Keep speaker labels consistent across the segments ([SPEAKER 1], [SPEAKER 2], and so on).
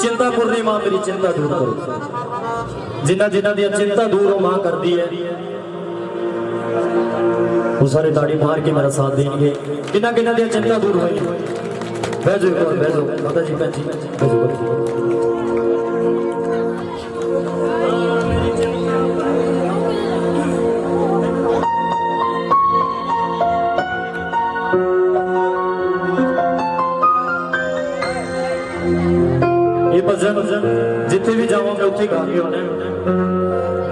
[SPEAKER 1] ਚਿੰਤਾ ਪੁਰਨੀ ਮਾਂ ਮੇਰੀ ਚਿੰਤਾ ਦੂਰ ਕਰੋ। ਜਿਨ੍ਹਾਂ ਜਿਨ੍ਹਾਂ ਦੀ ਚਿੰਤਾ ਦੂਰ ਉਹ ਮਾਂ ਕਰਦੀ ਹੈ। ਉਹ ਸਾਰੇ ਤਾੜੀ ਮਾਰ ਕੇ ਮੇਰਾ ਸਾਥ ਦੇਣਗੇ। ਕਿੰਨਾ ਕਿੰਨਾ ਦੀ ਚਿੰਤਾ ਦੂਰ ਹੋਈ ਬਹਿ ਜਾਓ ਇੱਕ ਮਾਤਾ ਜੀ, ਭੈਣ ਜੀ ਬਹਿ ਜਿੱਥੇ ਵੀ ਜਾਵਾਂ ਉੱਥੇ ਗਾ ਕੇ ਆਉਣਾ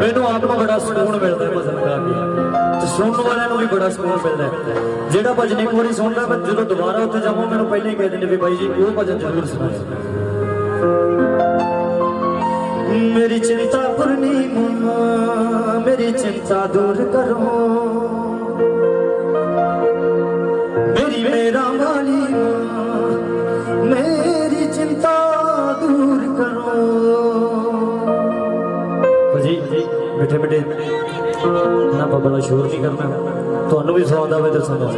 [SPEAKER 1] ਮੈਨੂੰ ਆਪ ਨੂੰ ਬੜਾ ਸਕੂਨ ਮਿਲਦਾ ਭਜਨ ਗਾ ਕੇ। ਤੇ ਸੁਣਨ ਵਾਲਿਆਂ ਨੂੰ ਵੀ ਬੜਾ ਸਕੂਨ ਮਿਲਦਾ ਜਿਹੜਾ ਭਜਨ ਇੱਕ ਵਾਰੀ ਸੁਣਦਾ ਮੈਂ ਜਦੋਂ ਦੁਬਾਰਾ ਉੱਥੇ ਜਾਵਾਂ, ਮੈਨੂੰ ਪਹਿਲਾਂ ਹੀ ਕਹਿ ਦਿੰਦੇ ਵੀ ਬਾਈ ਜੀ, ਉਹ ਭਜਨ ਜ਼ਰੂਰ ਸੁਣਾਓ ਮੇਰੀ ਚਿੰਤਾ ਪਰਨੀ ਮਾਂ ਮੇਰੀ ਚਿੰਤਾ ਦੂਰ ਕਰੋ। ਮੇਰੀ ਮੇਰਾ ਵਾਲੀ ਮਿੱਠੇ ਮਿੱਠੇ ਨਾ ਬਾਬਾ ਦਾ ਸ਼ੋਰ ਨਹੀਂ ਕਰਨਾ। ਤੁਹਾਨੂੰ ਵੀ ਸਵਾਦ ਆਵੇ ਤਾਂ ਸੁਣੋ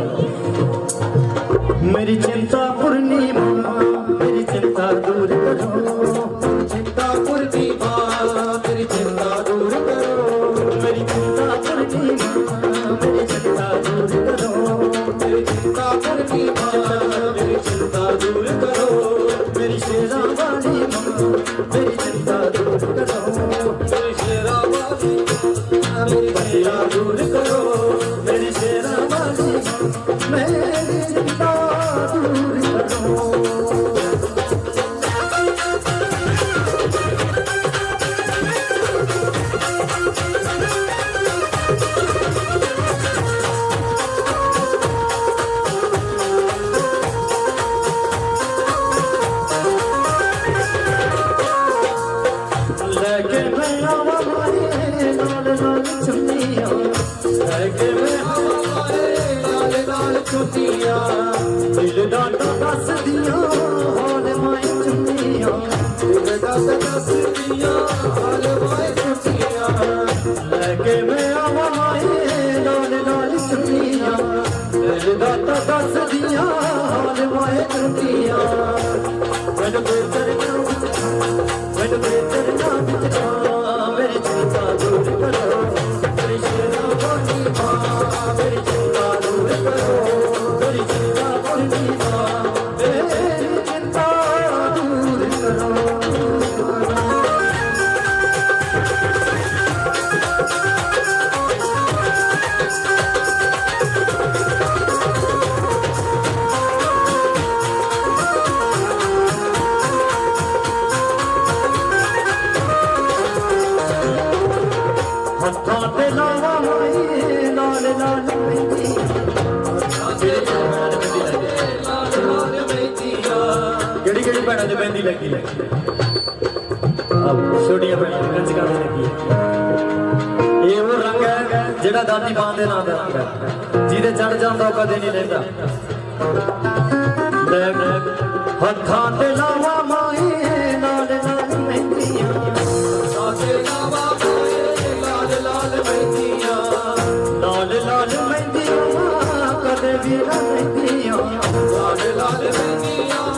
[SPEAKER 1] ਮੇਰੀ ਚਿੰਤਾ ਪੁਰਨੀ ਚਿੰਤਾ ਦੂਰ ਕਰੋ ਮੇਰੀ ਸ਼ੇਰਾਂ ਵਾਲੀ ਮਾਂ ਮੇਰੀ ਕੇ ਮੈਂ ਆਵਾਂ ਨਾਲ ਨਾਲ ਚੁੰਨੀਆਂ ਦਿਲ ਦਾ ਤਾਂ ਦੱਸਦੀਆਂ, ਹਾਲ ਮਾਏ ਚੁੰਨੀਆਂ ਦਿਲ ਦਾ ਤਾਂ ਦੱਸਦੀਆਂ, ਹਾਲ ਮਾਏ ਚੁੰਨੀਆਂ ਲੈ ਕੇ ਮੈਂ ਆਵਾਂ ਮਾਏ ਨਾਲ ਨਾਲ ਚੁੰਨੀਆਂ ਦਿਲ ਦਾ ਤਾਂ ਦੱਸਦੀਆਂ, ਹਾਲ ਮਾਏ ਚੁੰਨੀਆਂ ਮੈਨੂੰ ਬੇਚਰ ਨਾ ਮੈਨੂੰ ਬੇਚਰ ਨਾ ਵਿੱਚ ਬੋਲੀ ਮਾਂ ਮੇਰੀ ਚਿੰਤਾ ਦੂਰ ਕਰੋ ਕਿਹੜੀ ਕਿਹੜੀ ਭੈਣਾਂ ਦੇ ਮਹਿੰਦੀ ਲੱਗੀ ਹੈ? ਆਹ ਛੋਟੀਆਂ ਭੈਣਾਂ ਕੰਜ ਕੰਜ ਲੱਗੀ ਹੈ। ਇਹ ਉਹ ਰੰਗ ਹੈ ਜਿਹੜਾ ਦਾਦੀ ਮਾਂ ਦੇ ਨਾਂ ਦਾ ਰੰਗ ਹੈ। ਜਿਹਦੇ ਚੜ ਜਾਂਦਾ ਉਹ ਕਦੇ ਨਹੀਂ ਲੈਂਦਾ। ਹੱਥਾਂ ਤੇ ਲਾਵਾ ਮਾਈ ਨਾਲ ਨਾਲ ਮਹਿੰਦੀਆਂ ਸਾਥੇ ਲਾਵਾ ਮਾਈ ਲਾਲ ਲਾਲ ਮਹਿੰਦੀਆਂ ਲਾਲ ਲਾਲ ਮਹਿੰਦੀਆਂ ਕਦੇ ਵੀ ਨਾ ਮਹਿੰਦੀਆਂ ਲਾਲ ਲਾਲ ਮਹਿੰਦੀਆਂ